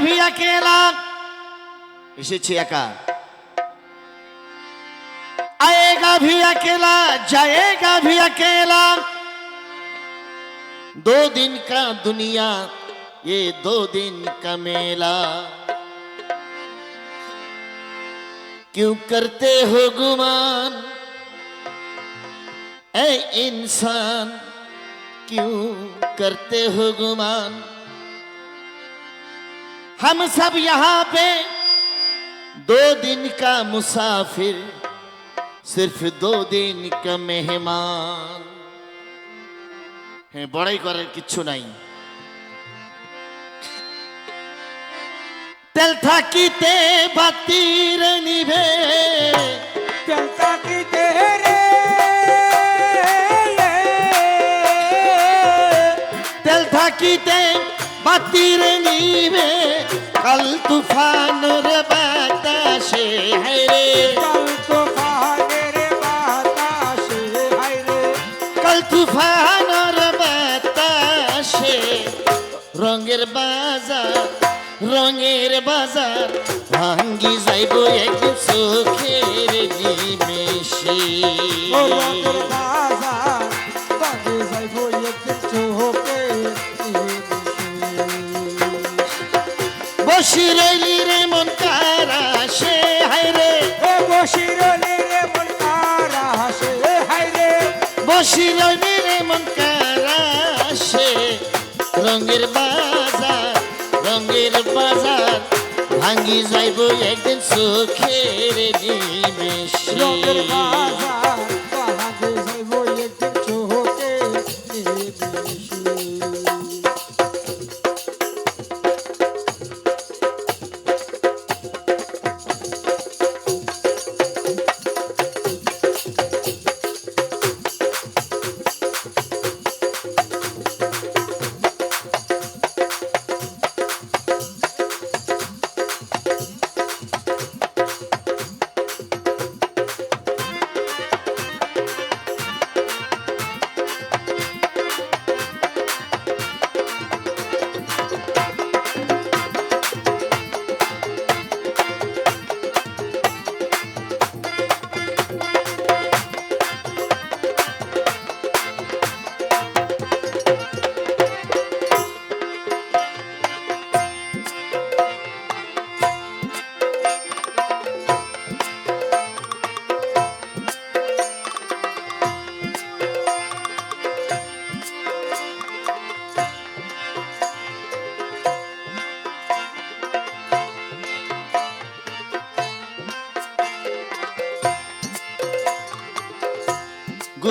भी अकेला এসেছি একা आएगा भी अकेला जाएगा भी अकेला दो दिन का दुनिया ये दो दिन का मेला क्यों करते हो गुमान ऐ इंसान क्यों करते हो गुमान हम सब यहाँ पे दो दिन का मुसाफिर सिर्फ दो दिन का मेहमान হ্যাঁ বড়াই করার কিচ্ছু নাই তেল থাকিতে বাতির নিভে चलता की तेरे তেল থাকিতে বাতির নিভে কাল তুফান রে বাতাসে হাইরে কাল তুফান রে বাতাসে হাইরে কাল তুফান রে বাতাসে রঙের বাজার রঙের বাজার। ভাঙ্গি যাইব এক সুখের নিমেষে। ও রঙের বাজার। বসি রইলি রে মন কারা সে হায় রে। এ বসিরলে রে মন কারা হাসে? রে। রে কারা সে রঙের বাজার রঙের বাজার ভাঙ্গি যাইব একদিন চোখের নিমেষে। রঙের বাজার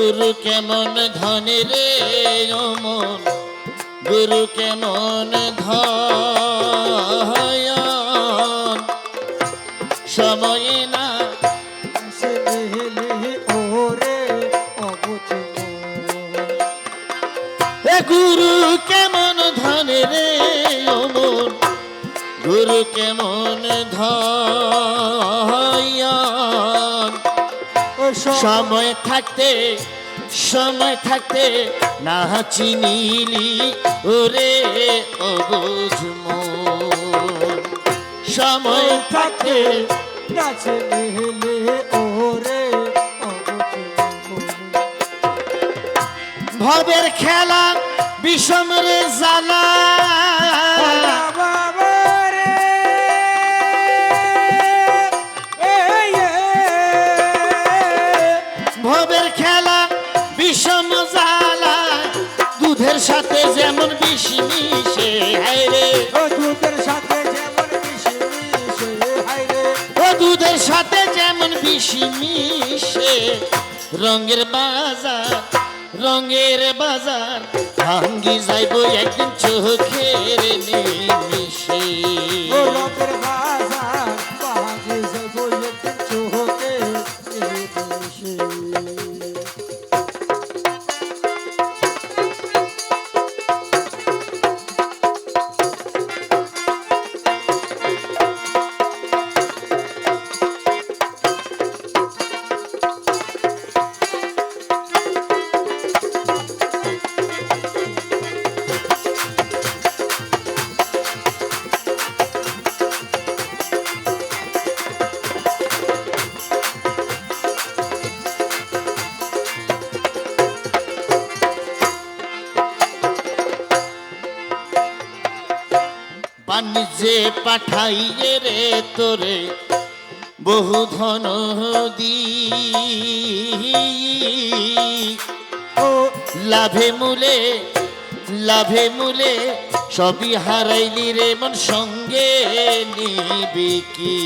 গুরু কেমন ধনে রে অমন? গুরু কেমন ধয়ন সময়ে না গুরু কেমন ধনে রে অমন? গুরু কেমন ধয়ন সময় থাকতে সময় থাকতে না চিনিলি। ওরে অবুঝ মন। সময় থাকতে নাচে নেহলে ওরে ভবের খেলা বিষম রে জ্বালা। রঙের বাজার রঙের বাজার ভাঙ্গি যাইব একদিন চোখের নিমিশে পাঠাইয়ে রে তোরে বহু ধন দি। ও লাভে মূলে লাভে মূলে সবই হারাইলি রে মন সঙ্গে নিবি কি?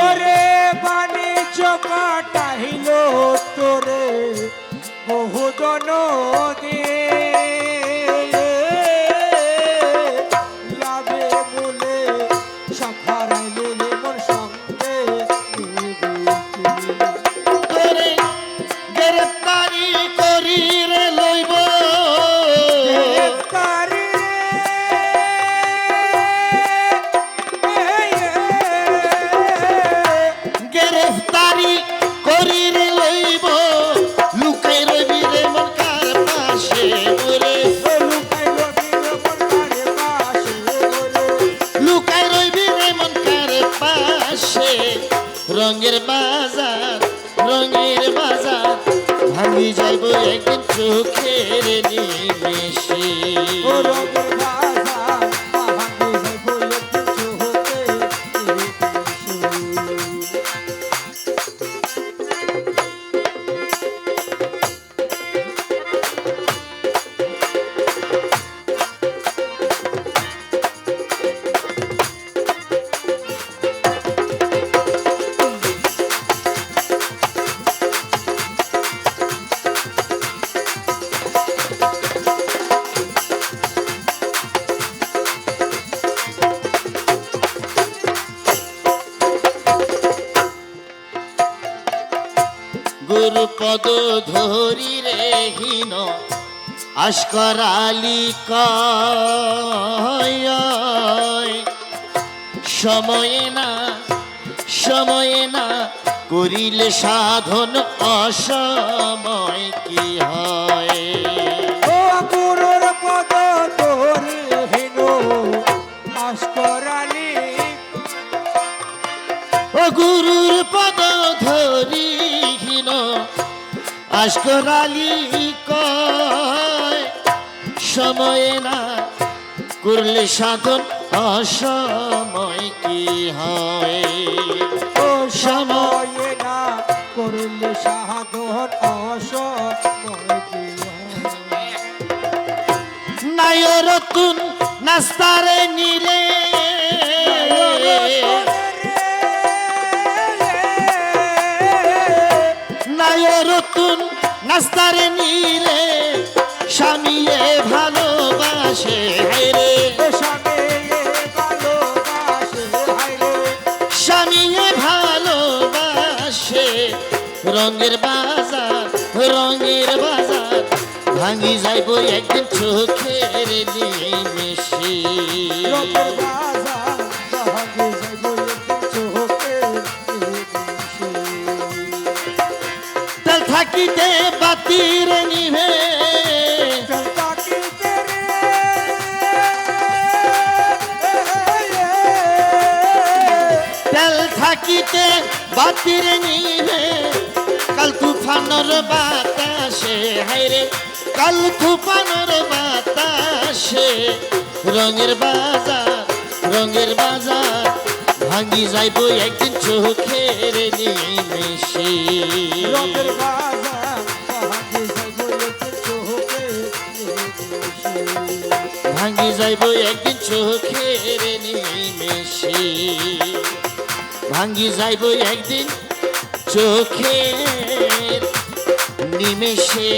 ওরে বাণিজ্য কাটাইল তোরে বহুজন লাভে রঙের বাজার রঙের বাজার। ভাঙি যাইব একদিন চোখের নিমেষে। গুরু পদ ধরি রে হীন আশকরালি সময়ে না সময়ে না করিলে সাধন অসময়। আশকরালি কয় সময়ে না করলে সাধন অসময় কি হয় সময় না করলে সাধন অসময় কি হয়? নায়রতুন নাস্তারে নিলে নাস্তারে নিলে স্বামীয়ে ভালোবাসে রে। স্বামীয়ে ভালোবাসে রঙের বাজার রঙের বাজার। ভাঙি যাইব একদিন চোখের নিমেষে তাল থাকিতে বাতির নিভে। তেল থাকিতে বাতির নিভে। কাল তুফানর বাতাসে হাইরে কাল তুফানর বাতাসে। রঙের বাজার রঙের বাজার। ভাঙি যাইব একদিন চোখের নিমেষে। ভাঙি যাইব একদিন চোখের নিমেষে। ভাঙি যাইব একদিন চোখের নিমেষে।